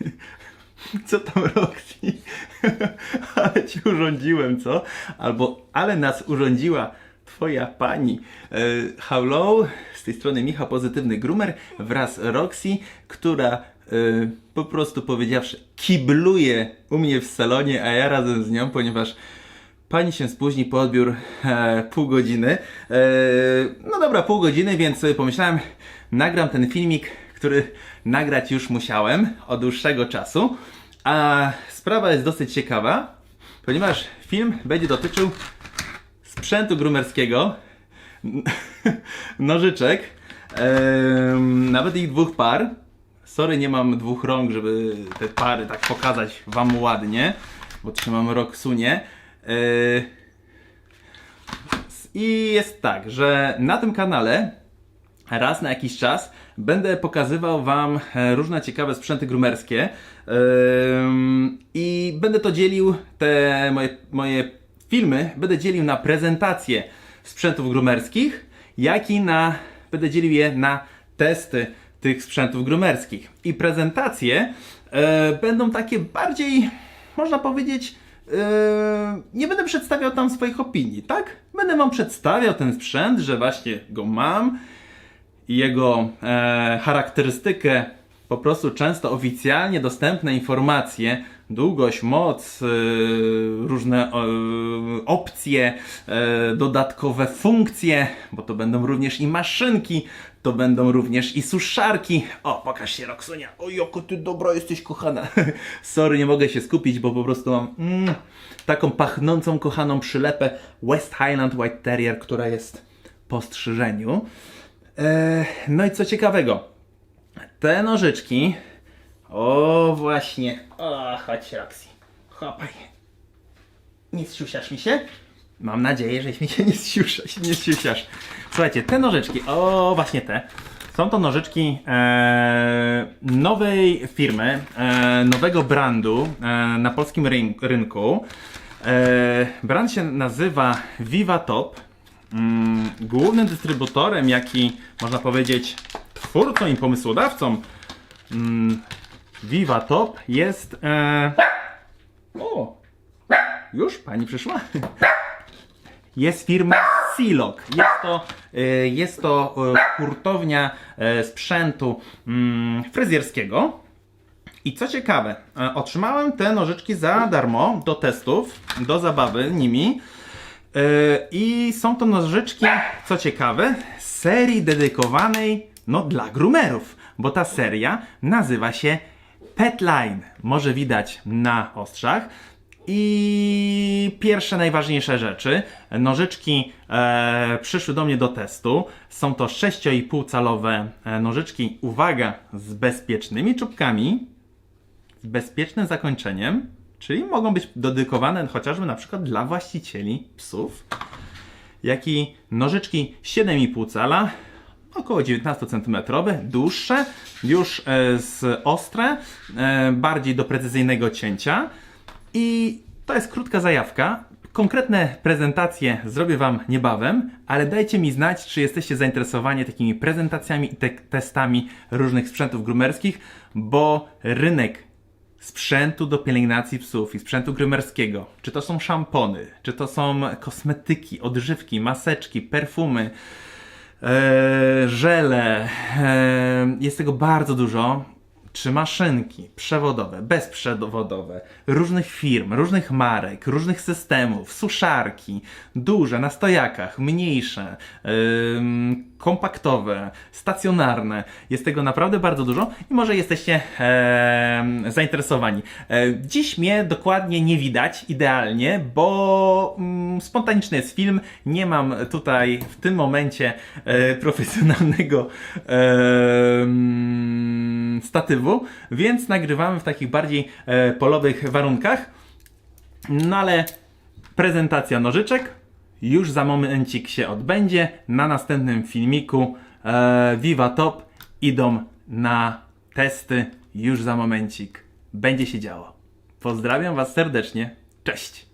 Co tam Roxy? ale ci urządziłem, co? Albo ale nas urządziła twoja pani. E, hello, z tej strony Michał Pozytywny Groomer wraz Roxy, która e, po prostu powiedziawszy kibluje u mnie w salonie, a ja razem z nią, ponieważ Pani się spóźni po odbiór e, pół godziny. No dobra, pół godziny, więc pomyślałem, nagram ten filmik, który nagrać już musiałem od dłuższego czasu. A sprawa jest dosyć ciekawa, ponieważ film będzie dotyczył sprzętu grumerskiego, nożyczek, em, nawet ich dwóch par. Sorry, nie mam dwóch rąk, żeby te pary tak pokazać wam ładnie, bo trzymam rok sunie. E, I jest tak, że na tym kanale raz na jakiś czas będę pokazywał Wam e, różne ciekawe sprzęty grumerskie i będę to dzielił, te moje, moje filmy będę dzielił na prezentacje sprzętów grumerskich, jak i na, będę dzielił je na testy tych sprzętów grumerskich. I prezentacje e, będą takie bardziej, można powiedzieć, e, nie będę przedstawiał tam swoich opinii, tak? Będę Wam przedstawiał ten sprzęt, że właśnie go mam, jego e, charakterystykę, po prostu często oficjalnie dostępne informacje, długość, moc, e, różne e, opcje, e, dodatkowe funkcje, bo to będą również i maszynki, to będą również i suszarki. O, pokaż się Roxonia. O, jaka ty dobra jesteś kochana. Sorry, nie mogę się skupić, bo po prostu mam mm, taką pachnącą, kochaną przylepę West Highland White Terrier, która jest po strzyżeniu. E, no i co ciekawego, te nożyczki, o właśnie, o chodź Roxy, chopaj, nie zsiusiasz mi się? Mam nadzieję, żeś mi się nie zsiusiasz, nie zsiusiasz. Słuchajcie, te nożyczki, o właśnie te, są to nożyczki e, nowej firmy, e, nowego brandu e, na polskim ryn- rynku. E, brand się nazywa Viva Top. Mm, głównym dystrybutorem, jak i można powiedzieć twórcą i pomysłodawcą mm, Viva Top jest. E... O! Już pani przyszła? Jest firma Silok. Jest to, e, jest to e, hurtownia e, sprzętu mm, fryzjerskiego. I co ciekawe, otrzymałem te nożyczki za darmo do testów, do zabawy nimi. E, I są to nożyczki, co ciekawe, serii dedykowanej no, dla groomerów, bo ta seria nazywa się Petline. Może widać na ostrzach. I pierwsze najważniejsze rzeczy. Nożyczki e, przyszły do mnie do testu. Są to 6,5 calowe e, nożyczki, uwaga, z bezpiecznymi czubkami, z bezpiecznym zakończeniem, czyli mogą być dedykowane chociażby na przykład dla właścicieli psów, jak i nożyczki 7,5 cala, około 19 cm, dłuższe, już e, z ostre, e, bardziej do precyzyjnego cięcia i to jest krótka zajawka. Konkretne prezentacje zrobię Wam niebawem, ale dajcie mi znać, czy jesteście zainteresowani takimi prezentacjami i te testami różnych sprzętów groomerskich, bo rynek sprzętu do pielęgnacji psów i sprzętu grymerskiego, czy to są szampony, czy to są kosmetyki, odżywki, maseczki, perfumy, e, żele, e, jest tego bardzo dużo. Czy maszynki przewodowe, bezprzewodowe, różnych firm, różnych marek, różnych systemów, suszarki, duże na stojakach, mniejsze, ym, kompaktowe, stacjonarne. Jest tego naprawdę bardzo dużo i może jesteście zainteresowani. E, dziś mnie dokładnie nie widać idealnie, bo mm, spontaniczny jest film. Nie mam tutaj w tym momencie e, profesjonalnego em, statywu, więc nagrywamy w takich bardziej e, polowych warunkach. No ale prezentacja nożyczek już za momencik się odbędzie. Na następnym filmiku e, Viva Top idą na testy już za momencik. Będzie się działo. Pozdrawiam Was serdecznie. Cześć!